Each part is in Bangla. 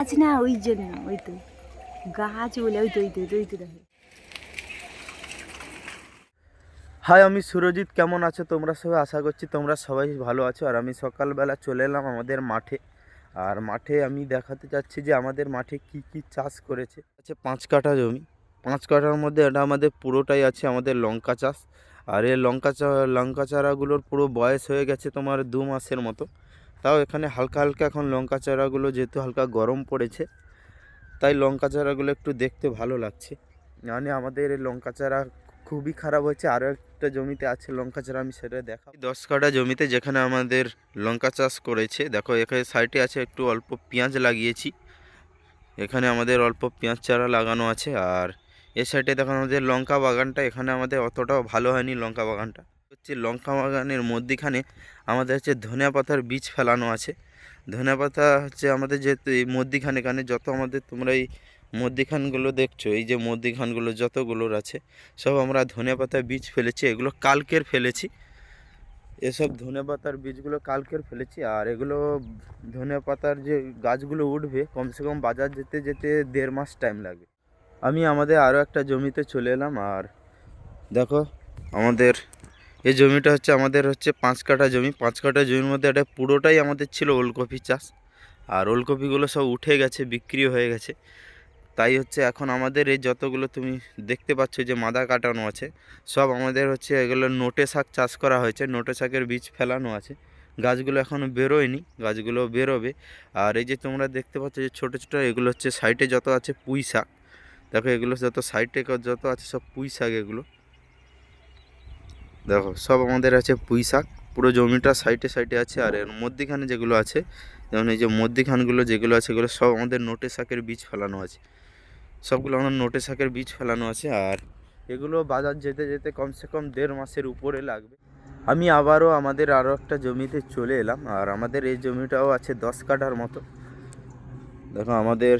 গাছ না, ওই জন্য ওই তো। গাছ বলে ওই তো ওই তো ওই তো, দেখো। হাই, আমি সুরজিৎ, কেমন আছো তোমরা সবাই? আশা করছি তোমরা সবাই ভালো আছো। আর আমি সকালবেলা চলে এলাম আমাদের মাঠে। আর মাঠে আমি দেখাতে চাচ্ছি যে আমাদের মাঠে কি কি চাষ করেছে। আছে পাঁচ কাঠা জমি। পাঁচ কাঠার মধ্যে এটা আমাদের পুরোটাই আছে আমাদের লঙ্কা চাষ। আর এই লঙ্কা চা, লঙ্কা চারাগুলোর পুরো বয়স হয়ে গেছে তোমার দু মাসের মতো। তাও এখানে হালকা হালকা এখন লঙ্কা চারাগুলো যেহেতু হালকা গরম পড়েছে, তাই লঙ্কা চারাগুলো একটু দেখতে ভালো লাগছে। মানে আমাদের লঙ্কা চারা খুবই খারাপ হয়েছে, আরও একটা জমিতে আছে লঙ্কা চারা, আমি সেটা দেখা দশ কাঠা জমিতে যেখানে আমাদের লঙ্কা চাষ করেছে, দেখো এখানে সাইডে আছে একটু অল্প পেঁয়াজ লাগিয়েছি, এখানে আমাদের অল্প পেঁয়াজ চারা লাগানো আছে, আর এ সাইডে দেখো আমাদের লঙ্কা বাগানটা, এখানে আমাদের অতটাও ভালো হয়নি লঙ্কা বাগানটা। হচ্ছে লঙ্কা বাগানের মধ্যিখানে আমাদের হচ্ছে ধনিয়া পাতার বীজ ফেলানো আছে। ধনিয়া পাতা হচ্ছে আমাদের যেহেতু এই মধ্যিখানে এখানে যত আমাদের তোমরা এই মধ্যিখানগুলো দেখছ, এই যে মধ্যিখানগুলো যতগুলোর আছে, সব আমরা ধনে পাতার বীজ ফেলেছি, এগুলো কালকের ফেলেছি। এসব ধনে পাতার বীজগুলো কালকের ফেলেছি, আর এগুলো ধনে পাতার যে গাছগুলো উঠবে, কমসে কম বাজার যেতে যেতে দেড় মাস টাইম লাগবে। আমি আমাদের আরও একটা জমিতে চলে এলাম, আর দেখো আমাদের এই জমিটা হচ্ছে আমাদের হচ্ছে পাঁচ কাঠা জমি। পাঁচ কাঠা জমির মধ্যে এটা পুরোটাই আমাদের ছিল ওলকপি চাষ। আর ওলকপিগুলো সব উঠে গেছে, বিক্রি হয়ে গেছে। তাই হচ্ছে এখন আমাদের এই যতগুলো তুমি দেখতে পাচ্ছ যে মাদা কাটানো আছে, সব আমাদের হচ্ছে এগুলো নোটে শাক চাষ করা হয়েছে। নোটে শাকের বীজ ফেলানো আছে। গাছগুলো এখনও বেরোয়নি, গাছগুলো বেরোবে। আর এই যে তোমরা দেখতে পাচ্ছ যে ছোটো ছোটো এগুলো হচ্ছে সাইডে যত আছে পুঁই শাক। দেখো এগুলো যত সাইডে যত আছে সব পুঁই শাক এগুলো। দেখো, সব আমাদের আছে পুঁই শাক, পুরো জমিটা সাইডে সাইডে আছে, আর এর মধ্যিখানে যেগুলো আছে, যেমন এই যে মধ্যিখানগুলো যেগুলো আছে, এগুলো সব আমাদের নোটে শাকের বীজ ফেলানো আছে। সবগুলো আমাদের নোটে শাকের বীজ ফেলানো আছে, আর এগুলো বাজার যেতে যেতে কমসে কম দেড় মাসের উপরে লাগবে। আমি আবারও আমাদের আরও একটা জমিতে চলে এলাম, আর আমাদের এই জমিটাও আছে দশ কাঠার মতো। দেখো, আমাদের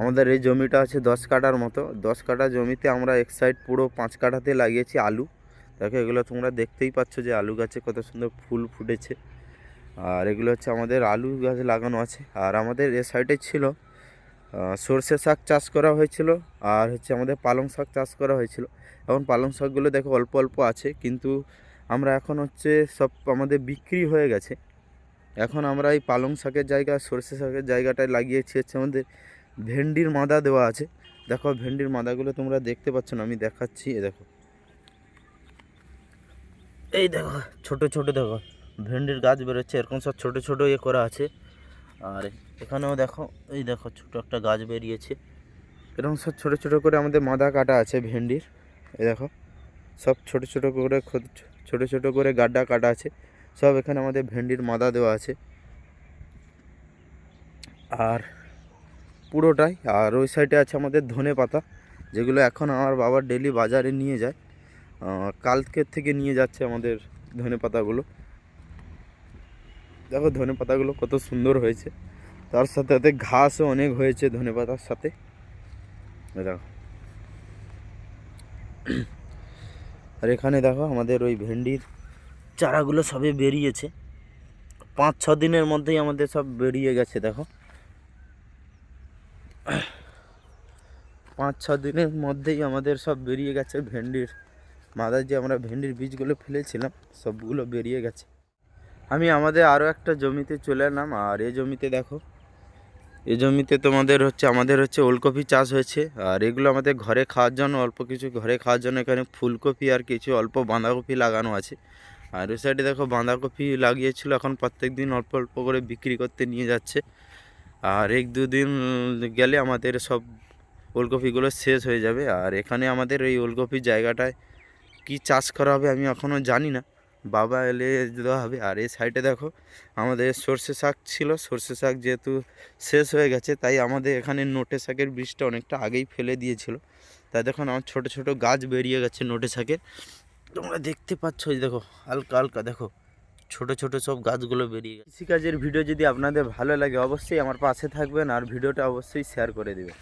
আমাদের এই জমিটা আছে দশ কাঠার মতো। দশ কাঠা জমিতে আমরা এক সাইড পুরো পাঁচ কাঠাতে লাগিয়েছি আলু। দেখো, এগুলো তোমরা দেখতেই পাচ্ছ যে আলু গাছে কত সুন্দর ফুল ফুটেছে। আর এগুলো হচ্ছে আমাদের আলু গাছ লাগানো আছে। আর আমাদের এ সাইডে ছিল সর্ষে শাক চাষ করা হয়েছিল, আর হচ্ছে আমাদের পালং শাক চাষ করা হয়েছিল। এখন পালং শাকগুলো দেখো, অল্প অল্প আছে, কিন্তু আমরা এখন হচ্ছে সব আমাদের বিক্রি হয়ে গেছে। এখন আমরা এই পালং শাকের জায়গা, সর্ষে শাকের জায়গাটায় লাগিয়েছি হচ্ছে আমাদের ভেন্ডির মাদা দেওয়া আছে। দেখো, ভেন্ডির মাদাগুলো তোমরা দেখতে পাচ্ছ না, আমি দেখাচ্ছি, এ দেখো। এই দেখো, ছোট ছোট দেখো, ভেন্ডির গাছ বেরোচ্ছে, এরকম সব ছোট ছোট ইয়ে করা আছে। আর এখানেও দেখো, এই দেখো, ছোট একটা গাছ বেরিয়েছে। এরকম সব ছোট ছোট করে আমাদের মাদা কাটা আছে ভেন্ডির। এই দেখো, সব ছোট ছোট করে ছোট ছোট করে গাড্ডা কাটা আছে। সব এখানে আমাদের ভেন্ডির মাদা দেওয়া আছে। আর পুরোটাই, আর ওই সাইডে আছে আমাদের ধনে পাতা যেগুলো এখন আমার বাবা ডেলি বাজারে নিয়ে যায়। কালকের থেকে নিয়ে যাচ্ছে আমাদের ধনে পাতাগুলো। দেখো ধনে পাতাগুলো কত সুন্দর হয়েছে। তার সাথে সাথে ঘাসও অনেক হয়েছে ধনে পাতার সাথে। দেখো। আর এখানে দেখো আমাদের ওই ভেন্ডির চারাগুলো সবে বেরিয়েছে। পাঁচ, ছ দিনের মধ্যেই আমাদের সব বেরিয়ে গেছে, দেখো। পাঁচ, ছ দিনের মধ্যেই আমাদের সব বেরিয়ে গেছে ভেন্ডির। মাদার যে আমরা ভেন্ডির বীজগুলো ফেলেছিলাম, সবগুলো বেরিয়ে গেছে। আমি আমাদের আরও একটা জমিতে চলে এলাম, আর এই জমিতে দেখো এই জমিতে তোমাদের হচ্ছে, আমাদের হচ্ছে ওলকপি চাষ হয়েছে, আর এগুলো আমাদের ঘরে খাওয়ার জন্য, অল্প কিছু ঘরে খাওয়ার জন্য এখানে ফুলকপি আর কিছু অল্প বাঁধাকপি লাগানো আছে। আর ওই সাইডে দেখো, বাঁধাকপি লাগিয়েছিল, এখন প্রত্যেক দিন অল্প অল্প করে বিক্রি করতে নিয়ে যাচ্ছে। আর এক দুদিন গেলে আমাদের সব ওলকপিগুলো শেষ হয়ে যাবে, আর এখানে আমাদের এই ওলকপির জায়গাটায় কি চাষ করা হবে আমি এখনও জানি না। বাবা এলে দেওয়া হবে। আর এই সাইডে দেখো, আমাদের সর্ষে শাক ছিল। সর্ষে শাক যেহেতু শেষ হয়ে গেছে, তাই আমাদের এখানে নোটে শাকের বীজটা অনেকটা আগেই ফেলে দিয়েছিল। তাই দেখুন আমার ছোটো ছোটো গাছ বেরিয়ে গেছে নোটে শাকের। তোমরা দেখতে পাচ্ছ দেখো, হালকা হালকা দেখো, ছোট ছোট সব গাছগুলো বেরিয়ে গেছে। কৃষিকাজের ভিডিও যদি আপনাদের ভালো লাগে, অবশ্যই আমার পাশে থাকবেন। আর ভিডিওটা অবশ্যই শেয়ার করে দেবেন।